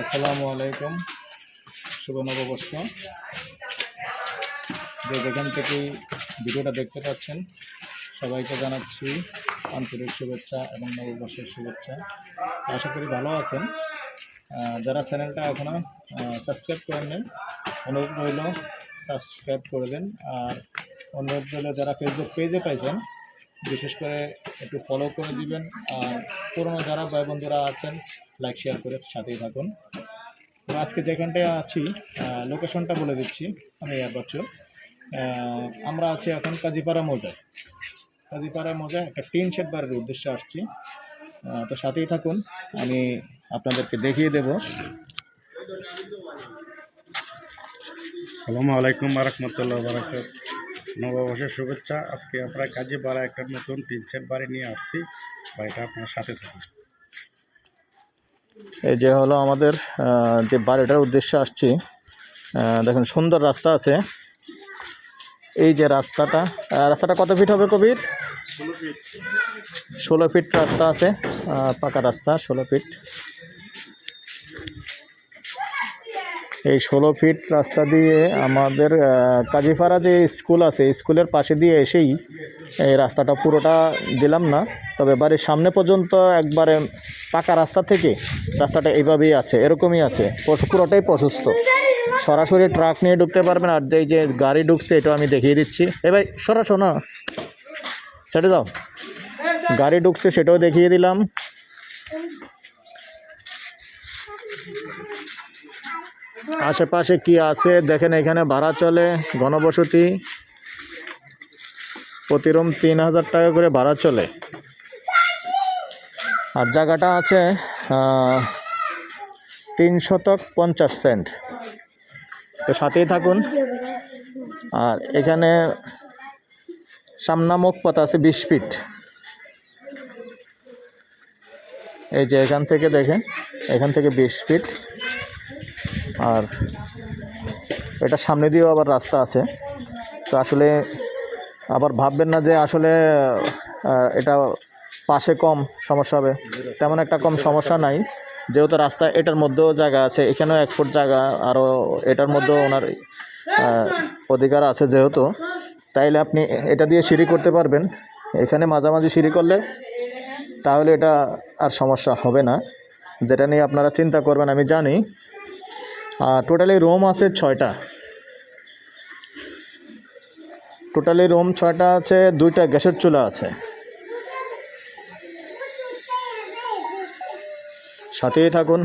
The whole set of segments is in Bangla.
আসসালামু আলাইকুম। শুভ নববর্ষ। যে যেখান থেকে ভিডিওটা দেখতে পাচ্ছেন, সবাইকে জানাচ্ছি আন্তরিক শুভেচ্ছা এবং নববর্ষের শুভেচ্ছা। আশা করি ভালো আছেন। যারা চ্যানেলটা এখনও সাবস্ক্রাইব করেননি অনুরোধ রইল সাবস্ক্রাইব করে দেন। আর অনুরোধ রইল যারা ফেসবুক পেজে পাইছেন বিশেষ করে একটু ফলো করে দিবেন। আর পুরোনো যারা ভাই বন্ধুরা আছেন লাইক শেয়ার করে সাথেই থাকুন। তো আজকে যেখানটায় আছি লোকেশনটা বলে দিচ্ছি আমি এক বছর আমরা আছি এখন কাজীপাড়া মৌজায়। কাজীপাড়া মৌজায় একটা টিন শেড বাড়ির উদ্দেশ্যে আসছি। তো সাথেই থাকুন, আমি আপনাদেরকে দেখিয়ে দেব। সালামু আলাইকুম রহমতুল্লাহ বারাকাত নববর্ষের শুভেচ্ছা। আজকে আমরা কাজে বাড়া একটা নতুন তিন চার বাড়ি নিয়ে আসছি। বাড়িটা আপনার সাথে থাকুন। এই যে হলো আমাদের যে বাড়িটার উদ্দেশ্যে আসছি। আহ, দেখুন সুন্দর রাস্তা আছে। এই যে রাস্তাটা রাস্তাটা কত ফিট হবে কবির? ষোলো ফিট। রাস্তা আছে। পাকা রাস্তা ষোলো ফিট। এই ষোলো ফিট রাস্তা দিয়ে আমাদের কাজীপাড়া যে স্কুল আছে স্কুলের পাশে দিয়ে এসেই এই রাস্তাটা পুরোটা দিলাম না। তবে বাড়ির সামনে পর্যন্ত একবারে পাকা রাস্তা থেকে রাস্তাটা এইভাবেই আছে, এরকমই আছে। পুরোটাই প্রশস্ত। সরাসরি ট্রাক নিয়ে ঢুকতে পারবেন আর এই যে গাড়ি ঢুকছে এটা আমি দেখিয়ে দিচ্ছি। এ ভাই সরাসো না সেটা যাও গাড়ি ঢুকছে, সেটাও দেখিয়ে দিলাম। আশেপাশে কি আছে? দেখেন, এখানে ভাড়া চলে, ঘনবসতি। প্রতি রুম তিন হাজার টাকা করে ভাড়া চলে। আর জায়গাটা আছে তিন শতক পঞ্চাশ সেন্ট। তো সাথেই থাকুন। আর এখানে সামনামুখ পথ আছে বিশ ফিট। এই যে এখান থেকে দেখেন, এখান থেকে বিশ ফিট আর এটার সামনে দিয়েও আবার রাস্তা আছে। তো আসলে আবার ভাববেন না যে আসলে এটা পাশে কম সমস্যা হবে। তেমন একটা কম সমস্যা নাই। যেহেতু রাস্তা এটার মধ্যেও জায়গা আছে, এখানেও এক ফুট জায়গা, আরও এটার মধ্যেও ওনার অধিকার আছে যেহেতু। তাইলে আপনি এটা দিয়ে সিঁড়ি করতে পারবেন। এখানে মাঝামাঝি সিঁড়ি করলে তাহলে এটা আর সমস্যা হবে না। যেটা নিয়ে আপনারা চিন্তা করবেন, আমি জানি। টোটালি রুম আছে ছয়টা। টোটালি রুম ছয়টা আছে, দুইটা গ্যাসের চুলা আছে। সাথেই থাকুন।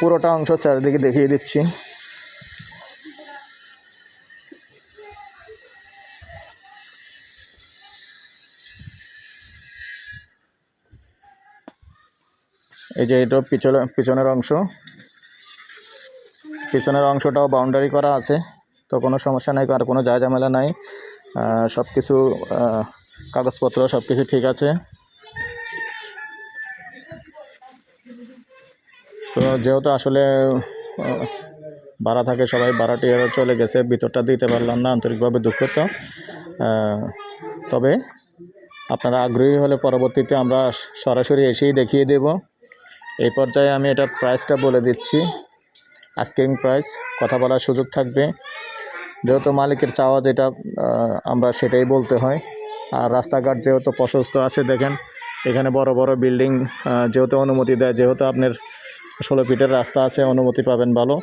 পুরোটা অংশ চারিদিকে দেখিয়ে দিচ্ছি। এই যে এটা পিছনে পিছনের অংশ। পিছনের অংশটাও বাউন্ডারি করা আছে, তো কোনো সমস্যা নাই, আর কোনো যায় ঝামেলা নাই। সব কিছু কাগজপত্র সব কিছু ঠিক আছে। তো যেহেতু আসলে ভাড়া থাকে, সবাই ভাড়াটি চলে গেছে, ভিতরটা দিতে পারলাম না, আন্তরিকভাবে দুঃখিত। তবে আপনারা আগ্রহী হলে পরবর্তীতে আমরা সরাসরি এসেই দেখিয়ে দেব। এই পর্যায়ে আমি এটা প্রাইসটা বলে দিচ্ছি। আস্কিং প্রাইস কথা বলার সুযোগ থাকবে। যেহেতু মালিকের চাওয়া যেটা আমরা সেটাই বলতে হয়। আর রাস্তাঘাট যেহেতু প্রশস্ত আছে, দেখেন, এখানে বড় বড় বিল্ডিং যেহেতু অনুমতি দেয়, যেহেতু আপনার ষোলো ফিটের রাস্তা আছে, অনুমতি পাবেন ভালো।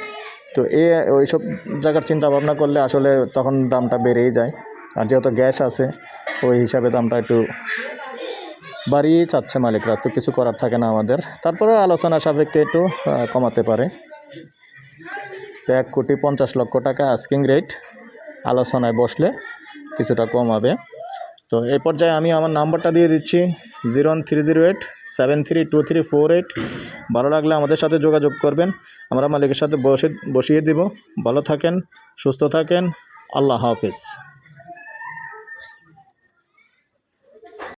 তো এ, ওইসব জায়গার চিন্তা ভাবনা করলে আসলে তখন দামটা বেড়েই যায়। আর যেহেতু গ্যাস আছে, ওই হিসাবে দামটা একটু বাড়িয়েই চাচ্ছে মালিকরা, তো কিছু করার থাকে না আমাদের। তারপরে আলোচনা সাপেক্ষে একটু কমাতে পারে। তো এক কোটি পঞ্চাশ লক্ষ টাকা আস্কিং রেট আলোচনায় বসলে কিছুটা কম হবে তো এই পর্যায়ে আমি আমার নাম্বারটা দিয়ে দিচ্ছি, zero one three zero eight seven three two three four eight. ভালো লাগলে আমাদের সাথে যোগাযোগ করবেন। আমরা মালিকের সাথে বসে, বসিয়ে দিব। ভালো থাকেন, সুস্থ থাকেন। আল্লাহ হাফিজ।